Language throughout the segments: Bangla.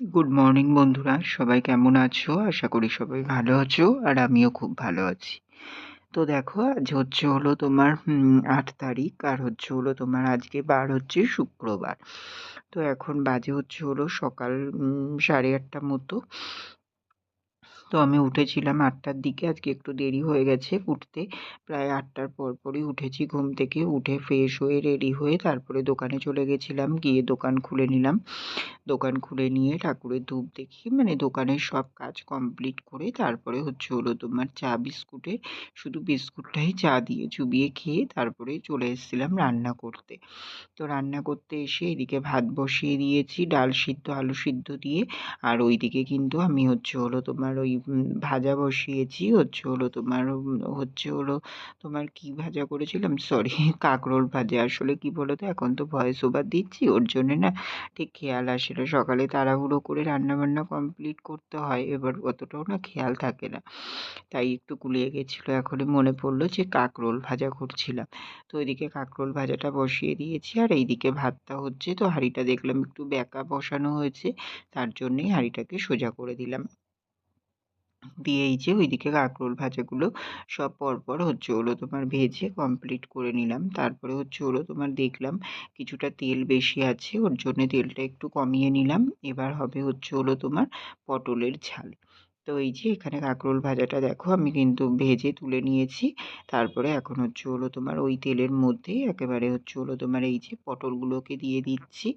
গুড মর্নিং বন্ধুরা। সবাই কেমন আছো? আশা করি সবাই ভালো আছো, আর আমিও খুব ভালো আছি। তো দেখো, আজ হচ্ছে হলো তোমার আট তারিখ, আর হচ্ছে হলো তোমার আজকে বার হচ্ছে শুক্রবার। তো এখন বাজে হচ্ছে হলো সকাল সাড়ে আটটা মতো। তো আমি উঠেছিলাম আটটার দিকে, আজকে একটু দেরি হয়ে গেছে উঠতে। প্রায় আটটার পর পরই উঠেছি ঘুম থেকে, উঠে ফ্রেশ হয়ে রেডি হয়ে তারপরে দোকানে চলে গেছিলাম, গিয়ে দোকান খুলে নিলাম। দোকান খুলে নিয়ে ঠাকুরের ধূপ দেখি মানে দোকানের সব কাজ কমপ্লিট করে তারপরে হচ্ছে হলো তোমার চা বিস্কুটের, শুধু বিস্কুটটাই চা দিয়ে চুবিয়ে খেয়ে তারপরে চলে এসেছিলাম রান্না করতে। তো রান্না করতে এসে এদিকে ভাত বসিয়ে দিয়েছি, ডাল সিদ্ধ, আলু সিদ্ধ দিয়ে। আর ওইদিকে কিন্তু আমি হচ্ছে হলো তোমার ওই ভাজা বসিয়েছি। হচ্ছে হলো তোমার হচ্ছে হলো তোমার কি ভাজা করেছিলাম? সরি কাঁকরোল ভাজা। আসলে কি বলো তো এখন তো ভয়েস ওভার দিচ্ছি। ওর জন্যে না ঠিক খেয়াল আসে না। সকালে তাড়াহুড়ো করে রান্নাবান্না কমপ্লিট করতে হয়। এবার অতটাও না খেয়াল থাকে না। তাই একটু গুলিয়ে গেছিল। এখনই মনে পড়ল যে কাঁকরোল ভাজা করছিলাম। তো ওইদিকে কাঁকরোল ভাজাটা বসিয়ে দিয়েছি। আর এইদিকে ভাতটা হচ্ছে, তো হাঁড়িটা দেখলাম একটু ব্যাকা বসানো হয়েছে। তার জন্যেই হাঁড়িটাকে সোজা করে দিলাম। দিয়ে এই যে ওইদিকে কাঁকরোল ভাজাগুলো সব পরপর হচ্ছে হলো তোমার ভেজে কমপ্লিট করে নিলাম। তারপরে হচ্ছে হলো তোমার দেখলাম কিছুটা তেল বেশি আছে, ওর জন্যে তেলটা একটু কমিয়ে নিলাম। এবার হবে হচ্ছে হলো তোমার পটলের ঝাল। তো এই যে এখানে কাঁকরোল ভাজাটা দেখো, আমি কিন্তু ভেজে তুলে নিয়েছি। তারপরে এখন হচ্ছে হলো তোমার ওই তেলের মধ্যেই একেবারে হচ্ছে হলো তোমার এই যে পটলগুলোকে দিয়ে দিচ্ছি।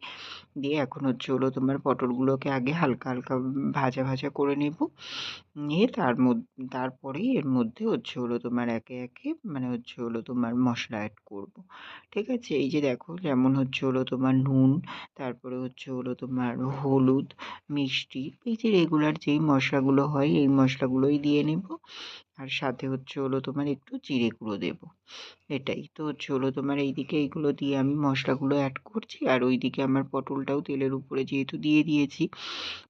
দিয়ে এখন হচ্ছে হলো তোমার পটলগুলোকে আগে হালকা হালকা ভাজা ভাজা করে নেব। নিয়ে তার মধ্যে তারপরেই এর মধ্যে হচ্ছে হলো তোমার একে একে মানে হচ্ছে হলো তোমার মশলা অ্যাড করব। ঠিক আছে? এই যে দেখো যেমন হচ্ছে হলো তোমার নুন, তারপরে হচ্ছে হলো তোমার হলুদ, মিষ্টি, এই যে রেগুলার যেই মশলাগুলো হয় এই মশলাগুলোই দিয়ে নেব। আর সাথে হচ্ছে হলো তোমার একটু জিরে গুঁড়ো দেবো। এটাই। তো হচ্ছে হলো তোমার এইদিকে এইগুলো দিয়ে আমি মশলাগুলো অ্যাড করছি আর ওইদিকে আমার পটলটাও তেলের উপরে যেহেতু দিয়ে দিয়েছি,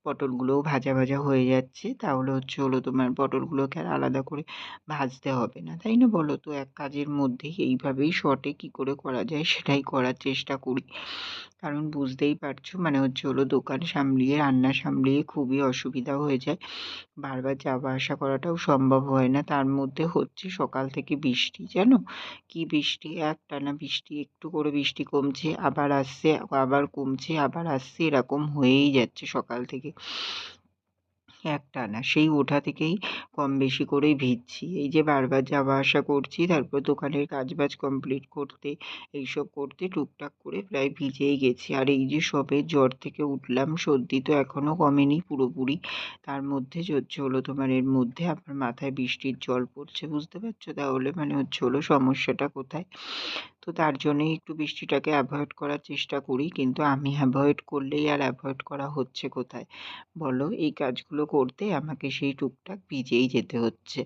পটলগুলোও ভাজা ভাজা হয়ে যাচ্ছে, তাহলে হচ্ছে হলো তোমার পটলগুলোকে আর আলাদা করে ভাজতে হবে না। তাই না বলো তো? এক কাজের মধ্যেই এইভাবেই শর্টে কী করে করা যায় সেটাই করার চেষ্টা করি। কারণ বুঝতেই পারছ মানে হচ্ছে হলো দোকান সামলিয়ে, রান্না সামলিয়ে খুবই অসুবিধা হয়ে যায়। বারবার যাওয়া আসা করাটাও সম্ভব হয় না। তার মধ্যে হচ্ছে সকাল থেকে বৃষ্টি যেন কি বৃষ্টি? একটানা বৃষ্টি, একটু করে বৃষ্টি কমছে, আবার আসছে, আবার কমছে, আবার আসছে, এরকম হয়েই যাচ্ছে সকাল থেকে। একটানা সেই ওঠা থেকেই কম বেশি করেই ভিজছি। এই যে বারবার যাওয়া আসা করছি, তারপর দোকানের কাজবাজ কমপ্লিট করতে, এইসব করতে টুকটাক করে প্রায় ভিজেই গেছি। আর এই যে সবে জ্বর থেকে উঠলাম, সর্দি তো এখনও কমেনি পুরোপুরি। তার মধ্যে হচ্ছে হলো তোমার এর মধ্যে আপনার মাথায় বৃষ্টির জল পড়ছে, বুঝতে পারছ? তাহলে মানে হচ্ছে হলো সমস্যাটা কোথায়? তো তার জন্যই একটু বৃষ্টিটাকে অ্যাভয়েড করার চেষ্টা করি। কিন্তু আমি অ্যাভয়েড করলেই আর অ্যাভয়েড করা হচ্ছে কোথায়? বলো, এই কাজগুলো করতে আমাকে সেই টুকটাক ভিজেই যেতে হচ্ছে।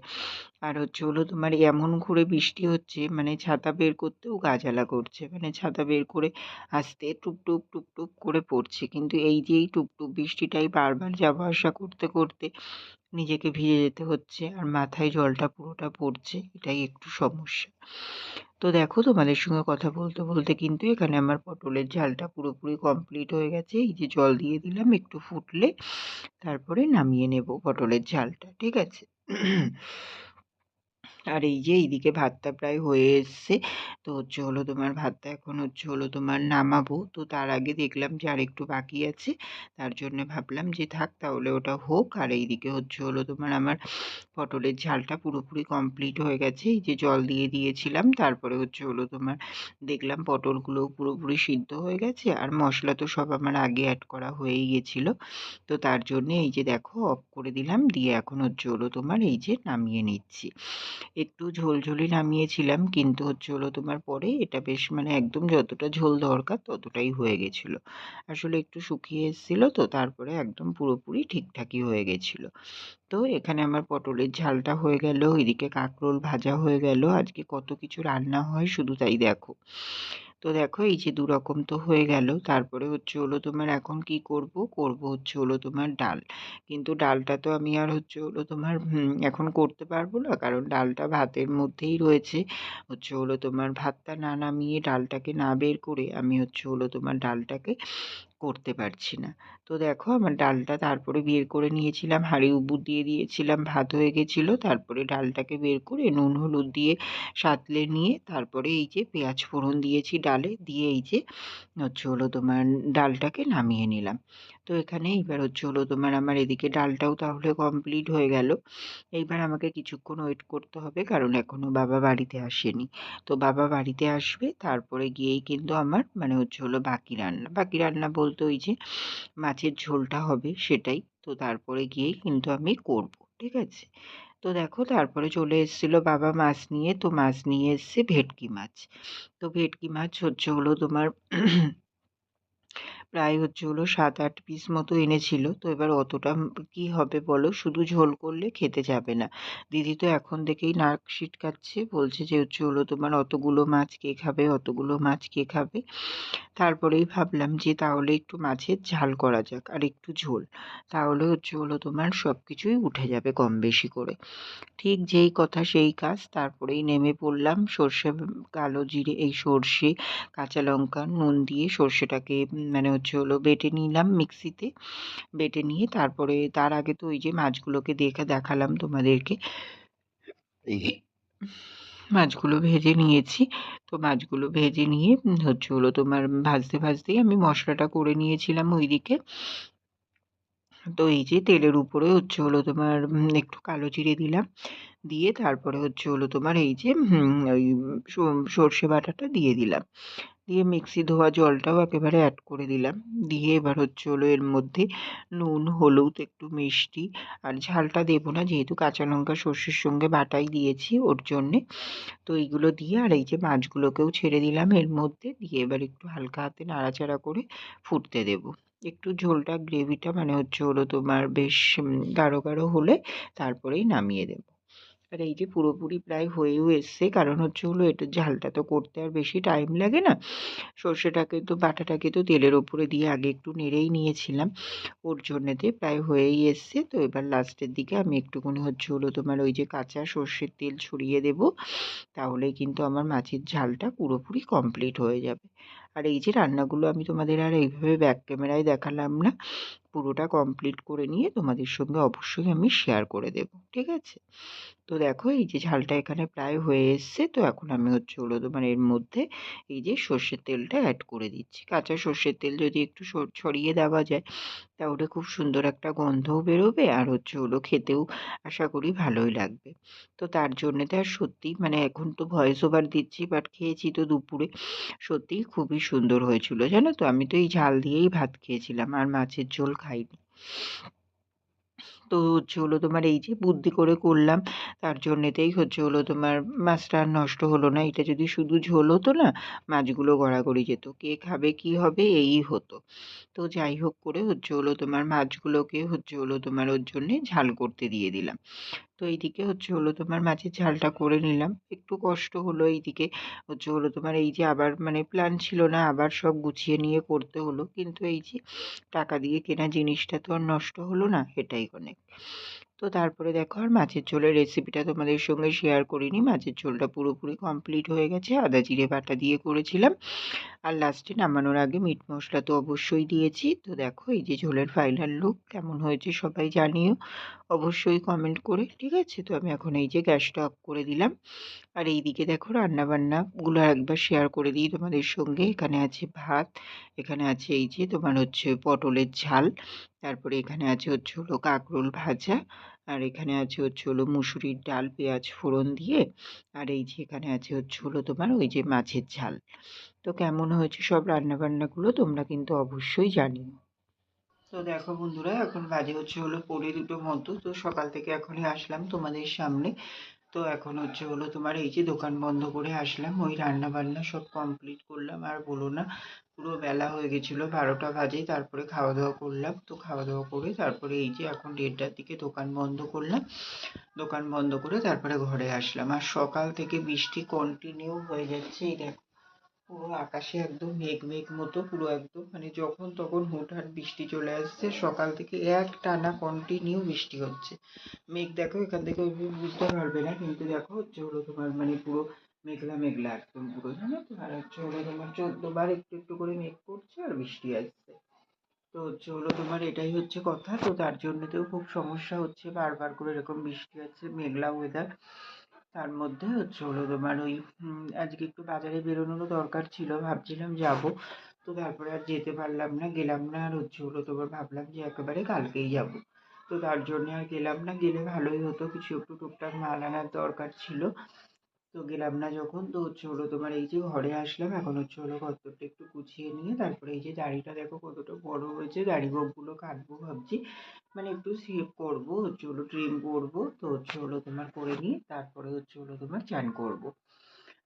আর হচ্ছে হলো তোমার এমন করে বৃষ্টি হচ্ছে মানে ছাতা বের করতেও গা জ্বালা করছে। মানে ছাতা বের করে আসতে টুপটুপ টুপটুপ করে পড়ছে। কিন্তু এই যে এই টুপটুপ বৃষ্টিটাই বারবার যাওয়া আসা করতে করতে নিজেকে ভিজে যেতে হচ্ছে। আর মাথায় জলটা পুরোটা পড়ছে, এটাই একটু সমস্যা। তো দেখো তোমাদের সঙ্গে কথা বলতে বলতে কিন্তু এখানে আমার পটলের ঝালটা পুরোপুরি কমপ্লিট হয়ে গেছে। এই যে জল দিয়ে দিলাম, একটু ফুটলে তারপরে নামিয়ে নেব পটলের ঝালটা, ঠিক আছে? আর এই যে এইদিকে ভাতটা প্রায় হয়ে এসছে। তো হচ্ছে হলো তোমার ভাতটা এখন হচ্ছে হলো তোমার নামাবো। তো তার আগে দেখলাম যে আর একটু বাকি আছে। তার জন্য ভাবলাম যে থাক তাহলে ওটা হোক। আর এইদিকে হচ্ছে হলো তোমার আমার পটলের ঝালটা পুরোপুরি কমপ্লিট হয়ে গেছে। এই যে জল দিয়ে দিয়েছিলাম। তারপরে হচ্ছে হলো তোমার দেখলাম পটলগুলো পুরোপুরি সিদ্ধ হয়ে গেছে। আর মশলা তো সব আমার আগে অ্যাড করা হয়েই গেছিল। তো তার জন্যে এই যে দেখো অফ করে দিলাম। দিয়ে এখন হচ্ছে হলো তোমার এই যে নামিয়ে নিচ্ছি। একটু ঝোলঝোলি নামিয়েছিলাম, কিন্তু হচ্ছে হলো তোমার পরে এটা বেশ মানে একদম যতটা ঝোল দরকার ততটাই হয়ে গেছিল। আসলে একটু শুকিয়ে এসেছিল তো তারপরে একদম পুরোপুরি ঠিকঠাকই হয়ে গেছিল। তো এখানে আমার পটলের ঝালটা হয়ে গেল, এদিকে কাঁকরোল ভাজা হয়ে গেল, আজকে কত কিছু রান্না হয় শুধু তাই দেখো। তো দেখো, এই যে দুরকম তো হয়ে গেল। তারপরে হচ্ছে হলো তোমার এখন কি করব? করব হচ্ছে হলো তোমার ডাল। কিন্তু ডালটা তো আমি আর হচ্ছে হলো তোমার এখন করতে পারব না। কারণ ডালটা ভাতের মধ্যেই রয়েছে। হচ্ছে হলো তোমার ভাতটা না নামিয়ে ডালটাকে না বের করে আমি হচ্ছে হলো তোমার ডালটাকে করতে পারছি না। তো দেখো আমার ডালটা তারপরে বের করে নিয়েছিলাম, হাঁড়ি উবুর দিয়ে দিয়েছিলাম, ভাত হয়ে গেছিল। তারপরে ডালটাকে বের করে নুন, হলুদ দিয়ে সাঁতলে নিয়ে তারপরে এই যে পেঁয়াজ ফোড়ন দিয়েছি ডালে, দিয়ে এই যে হচ্ছে হলো তোমার ডালটাকে নামিয়ে নিলাম। তো এখানে এইবার হচ্ছে হলো তোমার আমার এদিকে ডালটাও তাহলে কমপ্লিট হয়ে গেল। এইবার আমাকে কিছুক্ষণ ওয়েট করতে হবে কারণ এখনও বাবা বাড়িতে আসেনি। তো বাবা বাড়িতে আসবে, তারপরে গিয়েই কিন্তু আমার মানে হচ্ছে হলো বাকি রান্না। বাকি রান্না বলতে ওই যে মাছের ঝোলটা হবে সেটাই। তো তারপরে গিয়েই কিন্তু আমি করব, ঠিক আছে? তো দেখো তারপরে চলে এসেছিল বাবা মাছ নিয়ে। তো মাছ নিয়ে এসছে ভেটকি মাছ। তো ভেটকি মাছ হচ্ছে হলো তোমার প্রায় হচ্ছে হলো সাত আট পিস মতো এনেছিল। তো এবার অতটা কি হবে বলো? শুধু ঝোল করলে খেতে যাবে না। দিদি তো এখন থেকেই নাক সিটকাচ্ছে বলছে যে হচ্ছে হলো তোমার অতগুলো মাছ কে খাবে, অতগুলো মাছ কে খাবে। তারপরেই ভাবলাম যে তাহলে একটু মাছের ঝাল করা যাক আর একটু ঝোল। তাহলে হচ্ছে হলো তোমার সব কিছুই উঠে যাবে কম বেশি করে। ঠিক যেই কথা সেই কাজ, তারপরেই নেমে পড়লাম সর্ষে, কালো জিরে, এই সর্ষে, কাঁচা লঙ্কা, নুন দিয়ে সর্ষেটাকে মানে হচ্ছে হলো বেটে নিলাম মিক্সিতে। বেটে নিয়ে তারপরে তার আগে তো ওই যে মাছগুলোকে দেখে দেখালাম তোমাদেরকে। মাছগুলো ভেজে নিয়েছি। তো মাছগুলো ভেজে নিয়ে হচ্ছে হলো তোমার ভাজতে ভাজতেই আমি মশলাটা করে নিয়েছিলাম ওইদিকে। তো এই যে তেলের উপরে হচ্ছে হলো তোমার একটু কালো জিরে দিলাম। দিয়ে তারপরে হচ্ছে হলো তোমার এই যে ওই সর্ষে বাটাটা দিয়ে দিলাম। দিয়ে মিক্সি ধোয়া জলটাও একেবারে অ্যাড করে দিলাম। দিয়ে এবার হচ্ছে হলো এর মধ্যে নুন, হলুদ, একটু মিষ্টি আর ঝালটা দেবো না যেহেতু কাঁচা লঙ্কা, সর্ষের সঙ্গে বাটাই দিয়েছি ওর জন্যে। তো এইগুলো দিয়ে আর এই যে মাছগুলোকেও ছেড়ে দিলাম এর মধ্যে দিয়ে এবার একটু হালকা হাতে নাড়াচাড়া করে ফুটতে দেবো। একটু ঝোলটা গ্রেভিটা মানে হচ্ছে হলো তোমার বেশ গাঢ় গাঢ় হলে তারপরেই নামিয়ে দেবো। আর এই যে পুরোপুরি প্রায় হয়েও এসছে, কারণ হচ্ছে হলো এটা ঝালটা তো করতে আর বেশি টাইম লাগে না। সর্ষেটাকে তো, বাটাটাকে তো তেলের ওপরে দিয়ে আগে একটু নেড়েই নিয়েছিলাম। ওর জন্যেতে প্রায় হয়েই এসছে। তো এবার লাস্টের দিকে আমি একটুখানি হচ্ছে হলো তোমার ওই যে কাঁচা সর্ষের তেল ছড়িয়ে দেব। তাহলেই কিন্তু আমার মাছের ঝালটা পুরোপুরি কমপ্লিট হয়ে যাবে। আর এই যে রান্নাগুলো আমি তোমাদের আর এইভাবে ব্যাক ক্যামেরায় দেখালাম না। পুরোটা কমপ্লিট করে নিয়ে তোমাদের সঙ্গে অবশ্যই আমি শেয়ার করে দেব, ঠিক আছে? তো দেখো, এই যে ঝালটা এখানে প্রায় হয়ে এসছে, তো এখন আমি হচ্ছে হলো তোমার এর মধ্যে এই যে সর্ষের তেলটা অ্যাড করে দিচ্ছি। কাঁচা সর্ষের তেল যদি একটু ছড়িয়ে দেওয়া যায় তাহলে খুব সুন্দর একটা গন্ধও বেরোবে আর হচ্ছে ওগুলো খেতেও আশা করি ভালোই লাগবে। তো তার জন্যে তো আর সত্যি মানে এখন তো ভয়েস ওভার দিচ্ছি বাট খেয়েছি তো দুপুরে। সত্যিই খুবই সুন্দর হয়েছিল জানো তো? আমি তো এই ঝাল দিয়েই ভাত খেয়েছিলাম আর মাছের ঝোল খাইনি। তো হচ্ছে হলো তোমার এই যে বুদ্ধি করে করলাম, তার জন্যেতেই হচ্ছে হলো তোমার মাছটা আর নষ্ট হলো না। এটা যদি শুধু ঝোল হতো না, মাছগুলো গড়াগড়ি যেত। কে খাবে, কি হবে, এই হতো। তো যাই হোক করে হচ্ছে হলো তোমার মাছগুলোকে হচ্ছে হলো তোমার ওর জন্যে ঝাল করতে দিয়ে দিলাম। তো এইদিকে হচ্ছে হলো তোমার মাছের ঝালটা করে নিলাম। একটু কষ্ট হলো এইদিকে হচ্ছে হলো তোমার এই যে আবার মানে প্ল্যান ছিল না আবার সব গুছিয়ে নিয়ে করতে হলো। কিন্তু এই যে টাকা দিয়ে কেনা জিনিসটা তো আর নষ্ট হলো না, এটাই অনেক। তো তারপরে দেখো আর মাছের ঝোলের রেসিপিটা তোমাদের সঙ্গে শেয়ার করিনি। মাছের ঝোলটা পুরোপুরি কমপ্লিট হয়ে গেছে। আদা, জিরে, বাটা দিয়ে করেছিলাম। আর লাস্টে নামানোর আগে মিট মশলা তো অবশ্যই দিয়েছি। তো দেখো এই যে ঝোলের ফাইনাল লুক কেমন হয়েছে সবাই জানিও। অবশ্যই কমেন্ট করে, ঠিক আছে? তো আমি এখন এই যে গ্যাসটা অফ করে দিলাম। আর এই দিকে দেখো রান্নাবান্নাগুলো একবার শেয়ার করে দিই তোমাদের সঙ্গে। এখানে আছে ভাত, এখানে আছে এই যে তোমার হচ্ছে পটলের ঝাল। তারপরে এখানে আছে হচ্ছে হলো কাঁকরোল ভাজা, আর এখানে আছে হচ্ছে হলো মুসুরির ডাল, পেঁয়াজ ফোড়ন দিয়ে, আর এই যে এখানে আছে হচ্ছে হলো তোমার ওই যে মাছের ঝাল। তো কেমন হয়েছে সব রান্নাবান্নাগুলো তোমরা কিন্তু অবশ্যই জানিও। তো দেখো বন্ধুরা, এখন বাজে হচ্ছে হলো পড়ে দুটো মতো, তো সকাল থেকে এখনই আসলাম তোমাদের সামনে। তো এখন হচ্ছে হলো তোমার এই যে দোকান বন্ধ করে আসলাম, ওই রান্না বান্না সব কমপ্লিট করলাম, আর বলো না, পুরো বেলা হয়ে গেছিল বারোটা বাজে, তারপরে খাওয়া দাওয়া করলাম, তো খাওয়া দাওয়া করে তারপরে এই যে এখন দেড়টার দিকে দোকান বন্ধ করলাম, দোকান বন্ধ করে তারপরে ঘরে আসলাম। আর সকাল থেকে বৃষ্টি কন্টিনিউ হয়ে যাচ্ছে, এই দেখো। পুরো আকাশে একদম মেঘ মেঘ মতো পুরো একদম। মানে যখন তখন হুটহাট বৃষ্টি চলে আসছে, সকাল থেকে এক টানা কন্টিনিউ বৃষ্টি হচ্ছে। মেঘ দেখো, এখান থেকে বুঝতে পারবে না, কিন্তু দেখো হচ্ছে হলো তোমার মানে পুরো মেঘলা মেঘলা একদম পুরো, জানো তো? আর হচ্ছে হলো তোমার চোদ্দ বার একটু একটু করে মেঘ করছে আর বৃষ্টি আসছে। তো হচ্ছে হলো তোমার এটাই হচ্ছে কথা, তো তার জন্যতেও খুব সমস্যা হচ্ছে, বারবার করে এরকম বৃষ্টি হচ্ছে, মেঘলা ওয়েদার তার মধ্যে হচ্ছে হলো তোমার ওই আজকে একটু বাজারে বেরোনোরও দরকার ছিল, ভাবছিলাম যাব। তো তারপরে আর যেতে পারলাম না, গেলাম না, আর হচ্ছে হলো তোমার ভাবলাম যে একেবারে কালকেই যাব। তো তার জন্যে আর গেলাম না, গেলে ভালোই হতো, কিছু একটু টুকটাক মাল আনার দরকার ছিল। তো গেলাম না যখন, তো হচ্ছে হলো তোমার এই যে ঘরে আসলাম, এখন হচ্ছে হলো ঘরদোরটা একটু গুছিয়ে নিয়ে তারপরে এই যে দাড়িটা দেখো কতটা বড় হয়েছে, দাড়ি গোঁফগুলো কাটবো ভাবছি মানে একটু শেভ করব, হচ্ছে হলো ট্রিম করব, তো হচ্ছে হলো তোমার করে নিয়ে তারপরে হচ্ছে হলো তোমার চান করব।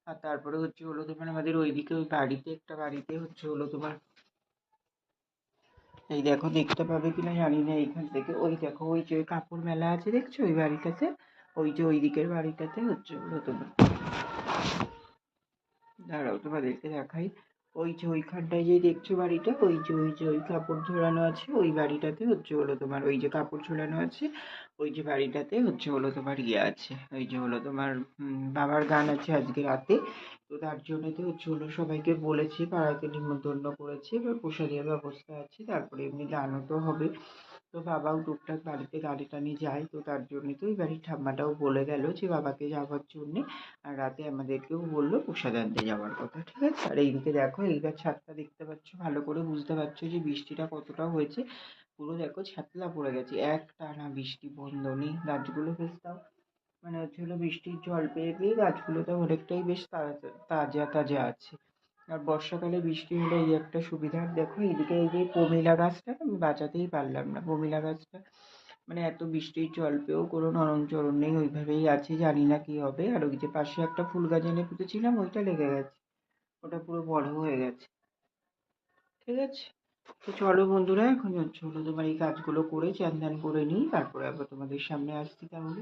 আর তারপরে হচ্ছে হলো তোমার আমাদের ওইদিকে ওই বাড়িতে একটা বাড়িতে হচ্ছে হলো তোমার এই দেখো দেখতে পাবে কিনা জানি না এইখান থেকে, ওই দেখো ওই যে কাপড় মেলা আছে দেখছ ওই বাড়িটাতে? ওই যে ওই দিকের বাড়িটাতে হচ্ছে হলো তোমার দাঁড়াও, তোমাদেরকে দেখাই। ওই যে ওইখানটায় যে দেখছ বাড়িটা, ওই যে ওই যে ওই কাপড় ঝোলানো আছে, ওই বাড়িটাতে হচ্ছে হলো তোমার, ওই যে কাপড় ঝোলানো আছে, ওই যে বাড়িটাতে হচ্ছে হলো তোমার ইয়ে আছে, ওই যে হলো তোমার বাবার গান আছে আজকে রাতে। তো তার জন্যতে হচ্ছে হলো সবাইকে বলেছি, পাড়াতে নিমন্ত্রণ করেছে, এবার প্রসাদের ব্যবস্থা আছে, তারপরে এমনি গানও তো হবে। তো বাবাও টুকটাক বাড়িতে গাড়ি টানি যায়, তো তার জন্যে তো ওই বাড়ির ঠাম্মাটাও বলে গেল যে বাবাকে যাওয়ার জন্যে। আর রাতে আমাদেরকেও বলল প্রসাদ আনতে যাওয়ার কথা, ঠিক আছে? আর এইদিকে দেখো, এইবার ছাদটা দেখতে পাচ্ছ, ভালো করে বুঝতে পারছ যে বৃষ্টিটা কতটা হয়েছে। পুরো দেখো ছাতলা পড়ে গেছে, এক টানা বৃষ্টি বন্ধ নেই গাছগুলো বেশ তাও মানে হচ্ছে হলো বৃষ্টির জল পেয়ে পেয়ে গাছগুলো তো অনেকটাই বেশ তাজা তাজা আছে। আর বর্ষাকালে বৃষ্টি হলে এই একটা সুবিধা। দেখো, এইদিকে এই যে প্রমিলা গাছটা, আমি বাঁচাতেই পারলাম না প্রমিলা গাছটা। মানে এত বৃষ্টির জল পেয়েও কোনো নরম চরণ নেই, ওইভাবেই আছে, জানি না কী হবে। আর ওই যে পাশে একটা ফুল গাছ এনে পুঁতেছিলাম, ওইটা লেগে গেছে। ওটা পুরো বড় হয়ে গেছে। ঠিক আছে? তো চলো বন্ধুরা, এখন হলো তোমার এই কাজগুলো করে চান করে নিই, তারপরে আবার তোমাদের সামনে আসছি তাহলে।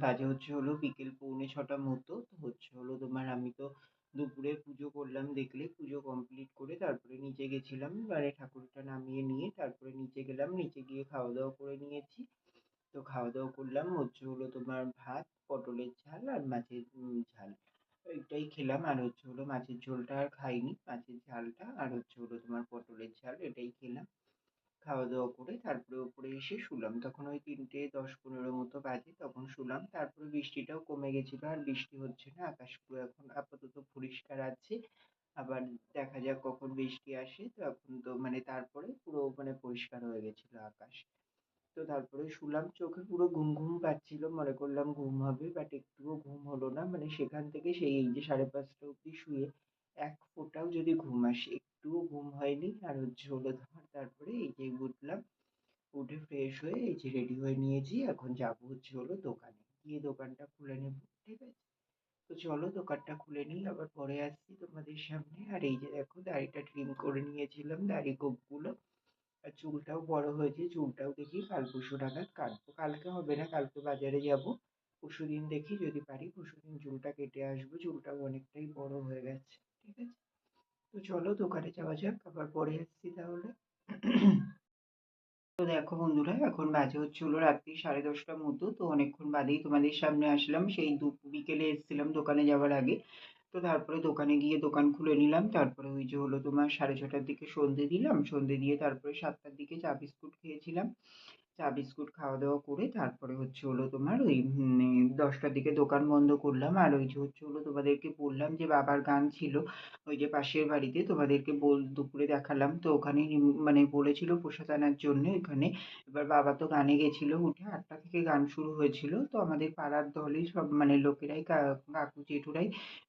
বাজে হচ্ছে হলো বিকেল পৌনে ছটার মতো। হচ্ছে হলো তোমার আমি তো দুপুরে পুজো করলাম দেখলে, পুজো কমপ্লিট করে তারপরে নিচে গেছিলাম। এবারে ঠাকুরটা নামিয়ে নিয়ে তারপরে নিচে গেলাম, নিচে গিয়ে খাওয়া দাওয়া করে নিয়েছি। তো খাওয়া দাওয়া করলাম, হচ্ছে হলো তোমার ভাত, পটলের ঝাল আর মাছের ঝাল। এইটাই খেলাম আর হচ্ছে হলো মাছের ঝোলটা আর খাইনি। মাছের ঝালটা আর হচ্ছে হলো তোমার পটলের ঝাল এটাই খেলাম। খাওয়া দাওয়া করে তারপরে উপরে এসে শুলাম। তখন ওই তিনটে দশ পনেরো মতো বাজে তখন শুলাম। তারপরে বৃষ্টিটাও কমে গেছিল আর বৃষ্টি হচ্ছে না। আকাশ পুরো এখন আপাতত পরিষ্কার আছে। আবার দেখা যাক কখন বৃষ্টি আসে। তো এখন তো মানে তারপরে পুরো মানে পরিষ্কার হয়ে গেছিল আকাশ। তো তারপরে শুলাম, চোখে পুরো ঘুম ঘুম পাচ্ছিল। মনে করলাম ঘুম হবে বাট একটুও ঘুম হলো না। মানে সেখান থেকে সেই এই যে সাড়ে পাঁচটা অবধি শুয়ে এক ফোঁটাও যদি ঘুম আসে, একটুও ঘুম হয়নি। আর হচ্ছে হলো তোমার তারপরে এই যে উঠলাম, উঠে ফ্রেশ হয়ে এই যে রেডি হয়ে নিয়েছি, এখন যাব হচ্ছে হলো দোকানে। গিয়ে দোকানটা খুলে নেব, ঠিক আছে? তো চলো দোকানটা খুলে নিই, আবার পরে আসছি তোমাদের সামনে। আর এই যে দেখো, দাড়িটা ট্রিম করে নিয়েছিলাম, দাড়ি গোঁফগুলো আর চুলটাও বড় হয়েছে, চুলটাও দেখি কাল পরশু নাগাদ কাটবো কালকে হবে না, কালকে বাজারে যাব। পরশু দিন দেখি, যদি পারি পরশু দিন চুলটা কেটে আসব, চুলটাও অনেকটাই বড় হয়ে গেছে, ঠিক আছে? তো চলো দোকানে যাওয়া যাক, আবার পরে আসছি তাহলে। তো দেখো বন্ধুরা, এখন বাজে হচ্ছে হলো রাত্রি সাড়ে দশটার মতো। তো অনেকক্ষণ বাদেই তোমাদের সামনে আসলাম। সেই দু বিকেলে এসেছিলাম দোকানে যাওয়ার আগে। তো তারপরে দোকানে গিয়ে দোকান খুলে নিলাম। তারপরে ওই যে হলো তোমার সাড়ে ছটার দিকে সন্ধে দিলাম। সন্ধে দিয়ে তারপরে সাতটার দিকে চা বিস্কুট খেয়েছিলাম। চা বিস্কুট খাওয়া দাওয়া করে তারপরে হচ্ছে হলো তোমার ওই দশটার দিকে দোকান বন্ধ করলাম। আর ওই যে হচ্ছে হলো তোমাদেরকে বললাম যে বাবার গান ছিল, ওই যে পাশের বাড়িতে তোমাদেরকে বল, দুপুরে দেখালাম। তো ওখানে মানে বলেছিল প্রসাদ আনার জন্য এখানে। এবার বাবা তো গানে গেছিল উঠে আটটা থেকে গান শুরু হয়েছিল। তো আমাদের পাড়ার দলই সব মানে লোকেরাই কাকু জেঠুরাই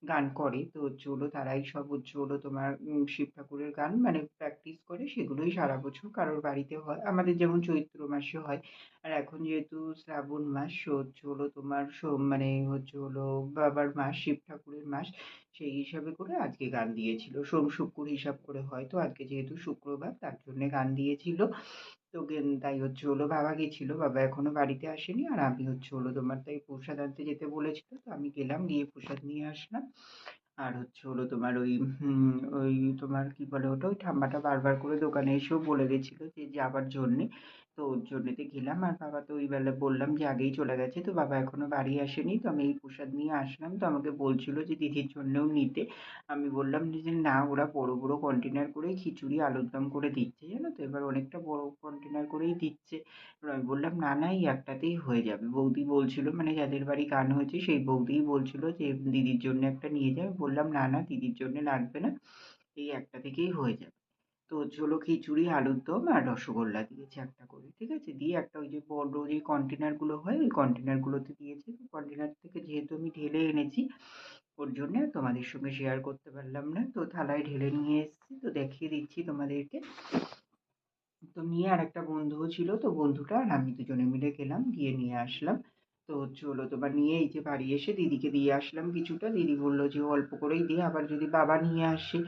গান করে। তো হচ্ছে হলো তারাই সব হচ্ছে হলো তোমার শিব ঠাকুরের গান মানে প্র্যাকটিস করে। সেগুলোই সারা বছর কারোর বাড়িতে হয়। আমাদের যেমন চৈত্র মাসে নিরামিষও হয়। আর এখন যেহেতু শ্রাবণ মাস হচ্ছে হলো তোমার মানে হচ্ছে হলো বাবার মাস, শিব ঠাকুরের মাস, সেই হিসাবে করে আজকে গান দিয়েছিল। সোম শুক্র হিসাব করে হয়তো আজকে যেহেতু শুক্রবার, তার জন্যে গান দিয়েছিল। তো তাই হচ্ছে হলো বাবা গেছিল। বাবা এখনও বাড়িতে আসেনি। আর আমি হচ্ছে হলো তোমার তাই প্রসাদ আনতে যেতে বলেছিল। তো আমি গেলাম, গিয়ে প্রসাদ নিয়ে আসলাম। আর হচ্ছে হলো তোমার ওই ওই তোমার কি বলে ওটা? ওই ঠাম্মাটা বারবার করে দোকানে এসেও বলে গেছিল যে যাবার জন্যে। তো ওর জন্যেতে গেলাম। আর বাবা তো ওই বেলা বললাম যে আগেই চলে গেছে। তো বাবা এখনও বাড়ি আসেনি। তো আমি এই প্রসাদ নিয়ে আসলাম। তো আমাকে বলছিলো যে দিদির জন্যেও নিতে। আমি বললাম যে না, ওরা বড়ো বড়ো কন্টেনার করে খিচুড়ি, আলুর দম করে দিচ্ছে, জানো তো? এবার অনেকটা বড়ো কন্টেনার করেই দিচ্ছে। এবার আমি বললাম, না না, এই একটাতেই হয়ে যাবে। বৌদি বলছিলো মানে যাদের বাড়ি গান হয়েছে, সেই বৌদিই বলছিলো যে, দিদির জন্য একটা নিয়ে যাবে বললাম, না না, দিদির জন্যে লাগবে না। এই একটা থেকেই হয়ে যাবে। তো হলো খিচুড়ি, আলুর দম আর রসগোল্লা দিয়েছে একটা করে, ঠিক আছে? দিয়ে একটা ওই যে বড় যে কন্টেনারগুলো হয়, ওই কন্টেনারগুলোতে দিয়েছে। কন্টেনার থেকে যেহেতু আমি ঢেলে এনেছি, ওর জন্যে তোমাদের সঙ্গে শেয়ার করতে পারলাম না। তো থালায় ঢেলে নিয়ে এসেছি, তো দেখিয়ে দিচ্ছি তোমাদেরকে। তো নিয়ে আর একটা বন্ধুও ছিল, তো বন্ধুটা আর আমি দুজনে মিলে গেলাম, গিয়ে নিয়ে আসলাম। তো হলো তোমার নিয়ে এই যে বাড়ি এসে দিদিকে দিয়ে আসলাম কিছুটা। দিদি বলল যে অল্প করেই দিয়ে আবার যদি বাবা নিয়ে আসে।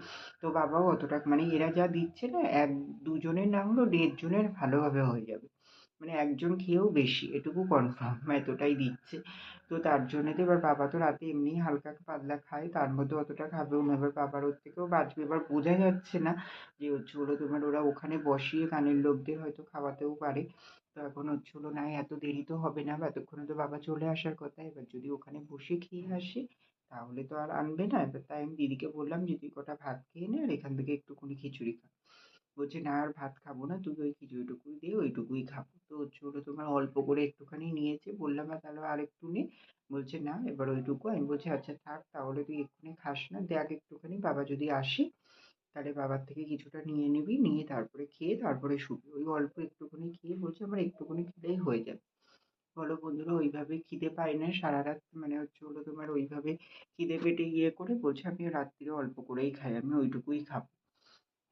তো বাবাও অতটা মানে এরা যা দিচ্ছে না, এক দুজনের না হলেও দেড় জনের ভালোভাবে হয়ে যাবে। মানে একজন খেয়েও বেশি, এটুকু কনফার্ম এতটাই দিচ্ছে। তো তার জন্যে তো এবার বাবা তো রাতে এমনি হালকা পাতলা খায়, তার মধ্যে অতটা খাবেও না। এবার বাবার ওর থেকেও বাঁচবে, এবার বোঝা যাচ্ছে না যে হচ্ছে হলো তোমার ওরা ওখানে বসিয়ে কানের লোকদের হয়তো খাওয়াতেও পারে। তো এখন হচ্ছে হলো না, এত দেরি তো হবে না এতক্ষণে তো বাবা চলে আসার কথা, এবার যদি ওখানে বসে খেয়ে আসে, তাহলে তো আর আনবে না। এবার তাই আমি দিদিকে বললাম যে তুই কটা ভাত খেয়ে নে আর এখান থেকে একটুখানি খিচুড়ি খা। বলছে, না আর ভাত খাব না তুই ওই খিচুড়িটুকুই দে, ওইটুকুই খাব। তো হচ্ছে তোমার অল্প করে একটুখানি নিয়েছে, বললাম, আর তাহলে আর একটু নে। বলছে, না, এবার ওইটুকু। আমি বলছি আচ্ছা থাক, তাহলে তুই এক্ষুনি খাস না, দেখ একটুখানি, বাবা যদি আসে তাহলে বাবার থেকে কিছুটা নিয়ে নিবি, নিয়ে তারপরে খেয়ে, তারপরে শুবি। ওই অল্প একটুখানি খেয়ে বলছে, আমার একটুখানি খেলেই হয়ে যাবে। বলো বন্ধুরা, ওইভাবে খিদে পায় না সারা রাত মানে হচ্ছে হলো তোমার ওইভাবে খিদে পেটে ইয়ে করে বলছে, আমি রাত্রিরে অল্প করেই খাই, আমি ওইটুকুই খাব।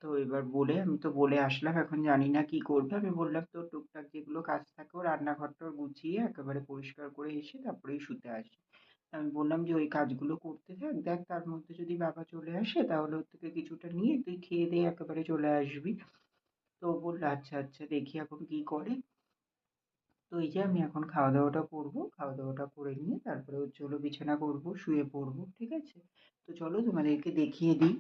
তো এবার বলে, আমি তো বলে আসলাম, এখন জানি না কি করবে। আমি বললাম তো টুকটাক যেগুলো কাজ থাকে, ও রান্নাঘরটা গুছিয়ে একেবারে পরিষ্কার করে এসে তারপরেই শুতে আসি আমি বললাম যে, ওই কাজগুলো করতে থাক, দেখ তার মধ্যে যদি বাবা চলে আসে, তাহলে ওর থেকে কিছুটা নিয়ে তুই খেয়ে দিয়ে একেবারে চলে আসবি। তো বলল আচ্ছা আচ্ছা দেখি এখন কী করে। তো এই যে আমি এখন খাওয়া দাওয়াটা করব খাওয়া দাওয়াটা করে নিয়ে তারপরে হচ্ছে হলো বিছানা করব, শুয়ে পড়ব, ঠিক আছে? তো চলো তোমাদেরকে দেখিয়ে দিই।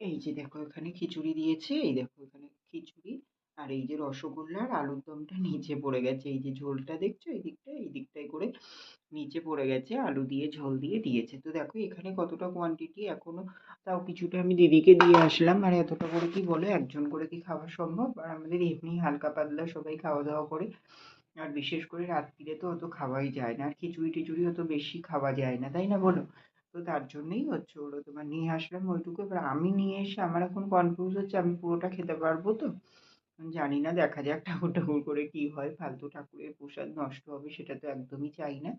এই যে দেখো, এখানে খিচুড়ি দিয়েছে, এই দেখো, এখানে খিচুড়ি। আর এই যে রসগোল্লা আর আলুর দমটা নিচে পড়ে গেছে, এই যে ঝোলটা দেখছ? এই দিকটা, এই দিকটায় করে নিচে পড়ে গেছে, আলু দিয়ে ঝোল দিয়ে দিয়েছে। তো দেখো, এখানে কতটা কোয়ান্টিটি এখনও তাও কিছুটা আমি দিদিকে দিয়ে আসলাম। আর এতটা করে কি বলো, একজন করে কি খাওয়া সম্ভব? আর আমাদের এমনি হালকা পাতলা সবাই খাওয়া দাওয়া করে। আর বিশেষ করে রাত্রিরে তো অত খাওয়াই যায় না। আর খিচুড়ি টিচুড়ি অত বেশি খাওয়া যায় না, তাই না বলো? তো তার জন্যই হচ্ছে ওগুলো তোমার নিয়ে আসলাম ওইটুকু। এবার আমি নিয়ে এসে আমার এখন কনফিউজ হচ্ছে, আমি পুরোটা খেতে পারব তো? জানি না, দেখা যাক ঠাকুর ঠাকুর করে কী হয়, ফালতু ঠাকুরের প্রসাদ নষ্ট হবে সেটা তো একদমই চাই না।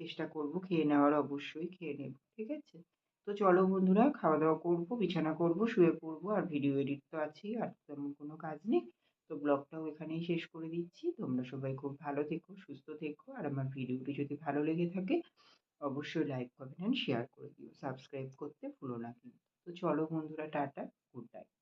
চেষ্টা করব, খেয়ে নেওয়ার অবশ্যই খেয়ে নেব, ঠিক আছে? তো চলো বন্ধুরা খাওয়া দাওয়া করব, বিছানা করব, শুয়ে পড়ব, আর ভিডিও এডিট তো আছেই, আর তেমন কোনো কাজ নেই। তো ব্লগটাও এখানেই শেষ করে দিচ্ছি। তোমরা সবাই খুব ভালো থেকো, সুস্থ থেকো, আর আমার ভিডিওটি যদি ভালো লেগে থাকে, অবশ্যই লাইক কমেন্ট শেয়ার করে দিও। সাবস্ক্রাইব করতে ভুলো না কিন্তু। তো চলো বন্ধুরা, টাটা গুড নাইট